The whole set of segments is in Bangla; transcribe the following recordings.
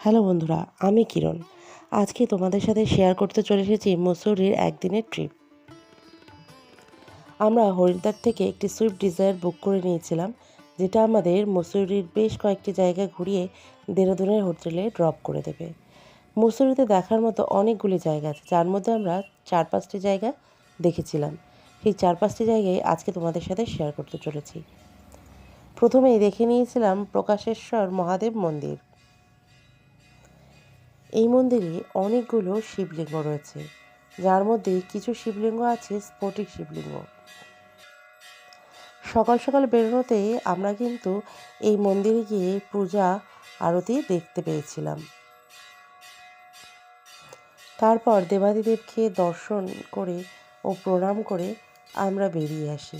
হ্যালো বন্ধুরা, আমি কিরণ। আজকে তোমাদের সাথে শেয়ার করতে চলে এসেছি মুসৌরির একদিনের ট্রিপ আমরা হরিদ্বার থেকে একটি সুইফট ডিজায়ার বুক করে নিয়েছিলাম, যেটা আমাদের মুসৌরির বেশ কয়েকটি জায়গা ঘুরিয়ে দেহরাদুনের হোটেলে ড্রপ করে দেবে। মুসৌরিতে দেখার মতো অনেকগুলি জায়গা আছে, যার মধ্যে আমরা চার পাঁচটি জায়গা দেখেছিলাম। সেই চার পাঁচটি জায়গায় আজকে তোমাদের সাথে শেয়ার করতে চলেছি। প্রথমেই দেখে নিয়েছিলাম প্রকাশেশ্বর মহাদেব মন্দির। এই মন্দিরে অনেকগুলো শিবলিঙ্গ রয়েছে, যার মধ্যে কিছু শিবলিঙ্গ আছে, স্ফটিক শিবলিঙ্গ। সকাল সকাল বেরোনোতে আমরা কিন্তু এই মন্দিরে গিয়ে পূজা, আরতি দেখতে পেয়েছিলাম। তারপর দেবাদিদেবকে দর্শন করে ও প্রণাম করে আমরা বেরিয়ে আসি।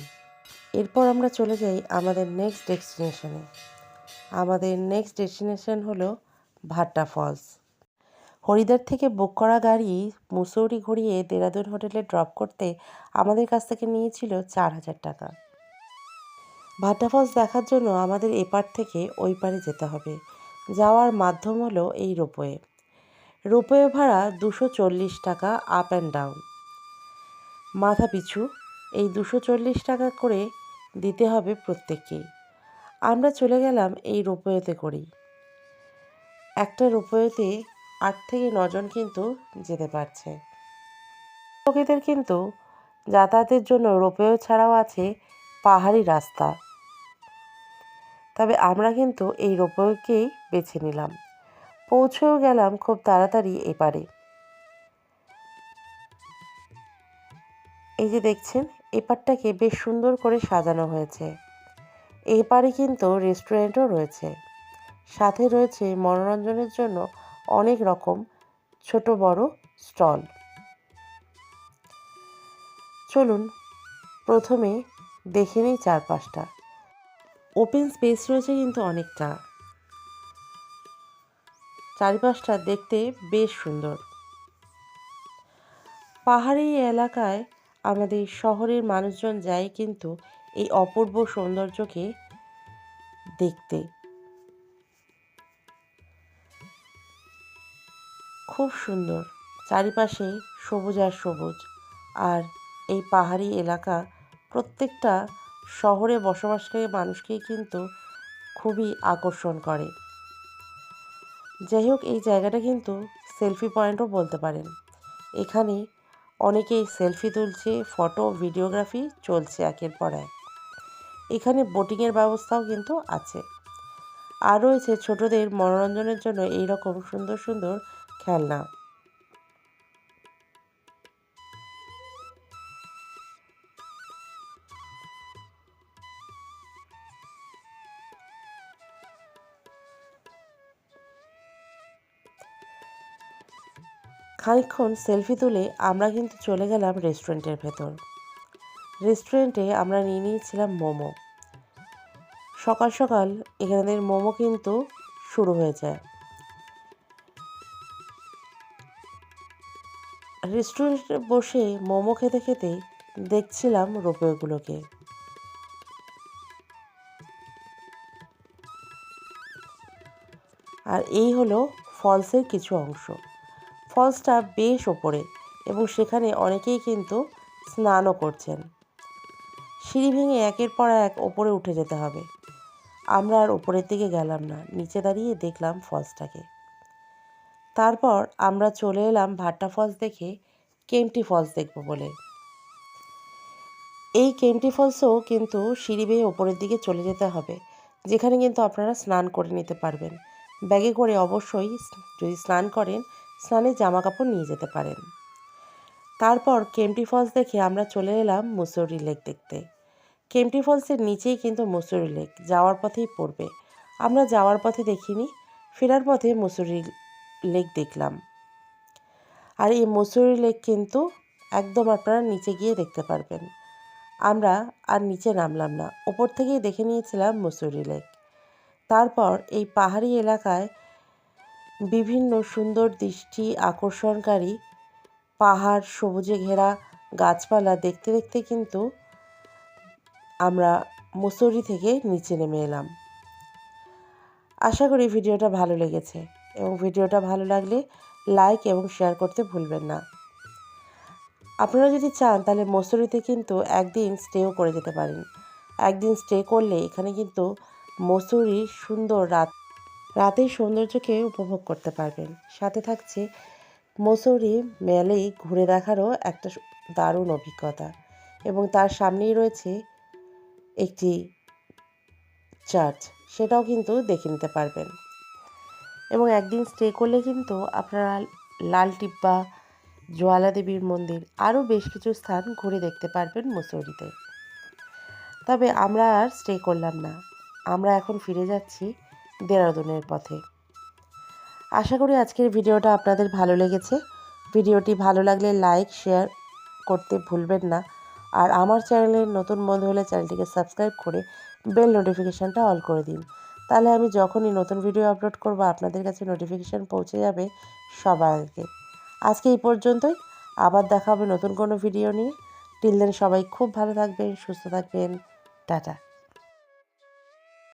এরপর আমরা চলে যাই আমাদের নেক্সট ডেস্টিনেশনে আমাদের নেক্সট ডেস্টিনেশন হলো ভাট্টা ফলস হরিদ্বার থেকে বুক করা গাড়ি মুসৌরি ঘুরিয়ে দেরাদুন হোটেলে ড্রপ করতে আমাদের কাছ থেকে নিয়েছিল চার হাজার টাকা। ভাটা ফলস দেখার জন্য আমাদের এপার থেকে ওই পারে যেতে হবে। যাওয়ার মাধ্যম হলো এই রোপওয়ে। রোপওয়ে ভাড়া দুশো চল্লিশ টাকা আপ অ্যান্ড ডাউন মাথা পিছু, এই দুশো চল্লিশ টাকা করে দিতে হবে প্রত্যেককেই আমরা চলে গেলাম এই রোপওয়েতে করেই। একটা রোপওয়েতে আট থেকে নজন কিন্তু যেতে পারছে। লোকেদের কিন্তু যাতায়াতের জন্য রোপওয়ে ছাড়াও আছে পাহাড়ি রাস্তা। তবে আমরা কিন্তু এই রোপওয়েকেই বেছে নিলাম। পৌঁছেও গেলাম খুব তাড়াতাড়ি এপারে। এই যে দেখছেন, এপারটাকে বেশ সুন্দর করে সাজানো হয়েছে। এপারে কিন্তু রেস্টুরেন্টও রয়েছে। সাথে রয়েছে মনোরঞ্জনের জন্য অনেক রকম, ছোট, বড় স্টল। চলুন, প্রথমে দেখে নিই চারপাশটা। ওপেন স্পেস রয়েছে কিন্তু অনেকটা। চারিপাশটা দেখতে বেশ সুন্দর। পাহাড়ি এলাকায় আমাদের শহরের মানুষজন যায় কিন্তু এই অপূর্ব সৌন্দর্যকে দেখতে। খুব সুন্দর। চারিপাশে সবুজ আর সবুজ। আর এই পাহাড়ি এলাকা প্রত্যেকটা শহরে বসবাসকারী মানুষকেই কিন্তু খুবই আকর্ষণ করে। যাই হোক এই জায়গাটা কিন্তু সেলফি পয়েন্টও বলতে পারেন। এখানে অনেকেই সেলফি তুলছে, ফটো, ভিডিওগ্রাফি চলছে একের পর এক। এখানে বোটিংয়ের ব্যবস্থাও কিন্তু আছে। আর রয়েছে ছোটদের মনোরঞ্জনের জন্য এই রকম সুন্দর সুন্দর খেলনা। খানিক্ষণ সেলফি তুলে আমরা কিন্তু চলে গেলাম রেস্টুরেন্টের ভেতর। রেস্টুরেন্টে আমরা নিয়ে নিয়েছিলাম মোমো। সকাল সকাল এখানের মোমো কিন্তু শুরু হয়ে যায়। রেস্টুরেন্টে বসে মোমো খেতে খেতে দেখছিলাম রোপওয়েগুলোকে আর এই হলো ফলসের কিছু অংশ। ফলসটা বেশ ওপরে এবং সেখানে অনেকেই কিন্তু স্নানও করছেন। সিঁড়ি ভেঙে একের পর এক ওপরে উঠে যেতে হবে। আমরা আর ওপরের দিকে গেলাম না, নিচে দাঁড়িয়ে দেখলাম ফলসটাকে। তারপর আমরা চলে এলাম ভাট্টা ফলস দেখে কেমটি ফলস দেখব বলে। এই কেমটি ফলসও কিন্তু সিঁড়ি বেয়ে ওপরের দিকে চলে যেতে হবে, যেখানে কিন্তু আপনারা স্নান করে নিতে পারবেন। ব্যাগে করে অবশ্যই যদি স্নান করেন, স্নানের জামা কাপড় নিয়ে যেতে পারেন। তারপর কেমটি ফলস দেখে আমরা চলে এলাম মুসৌরি লেক দেখতে। কেমটি ফলসের নিচেই কিন্তু মুসৌরি লেক, যাওয়ার পথেই পড়বে। আমরা যাওয়ার পথে দেখিনি, ফেরার পথে মুসৌরি লেক দেখলাম। আর এই মসুরি লেক কিন্তু একদম আপনারা নিচে গিয়ে দেখতে পারবেন। আমরা আর নিচে নামলাম না, ওপর থেকেই দেখে নিয়েছিলাম মসুরি লেক। তারপর এই পাহাড়ি এলাকায় বিভিন্ন সুন্দর দৃষ্টি আকর্ষণকারী পাহাড়, সবুজে ঘেরা গাছপালা দেখতে দেখতে কিন্তু আমরা মুসৌরি থেকে নিচে নেমে এলাম। আশা করি ভিডিওটা ভালো লেগেছে। এবং ভিডিওটা ভালো লাগলে লাইক এবং শেয়ার করতে ভুলবেন না। আপনারা যদি চান তাহলে মসুরিতে কিন্তু একদিন স্টেও করে যেতে পারেন। একদিন স্টে করলে এখানে কিন্তু মসুরির সুন্দর রাত, রাতের সৌন্দর্যকে উপভোগ করতে পারবেন। সাথে থাকছে মসুরি মেলেই ঘুরে দেখারও একটা দারুণ অভিজ্ঞতা এবং তার সামনেই রয়েছে একটি চার্চ সেটাও কিন্তু দেখে নিতে পারবেন। এবং একদিন স্টে করলে কিন্তু আপনারা লাল টিব্বা জোয়ালা দেবীর মন্দির আরও বেশ কিছু স্থান ঘুরে দেখতে পারবেন মুসৌরিতে। তবে আমরা আর স্টে করলাম না। আমরা এখন ফিরে যাচ্ছি দেরাদুনের পথে। আশা করি আজকের ভিডিওটা আপনাদের ভালো লেগেছে। ভিডিওটি ভালো লাগলে লাইক শেয়ার করতে ভুলবেন না। আর আমার চ্যানেলের নতুন বন্ধু হলে চ্যানেলটিকে সাবস্ক্রাইব করে বেল নোটিফিকেশানটা অল করে দিন। তাহলে আমি যখনই নতুন ভিডিও আপলোড করব, আপনাদের কাছে নোটিফিকেশান পৌঁছে যাবে সবার আগে আজকে এই পর্যন্তই। আবার দেখা হবে নতুন কোনো ভিডিও নিয়ে। টিল দেন সবাই খুব ভালো থাকবেন, সুস্থ থাকবেন। টাটা।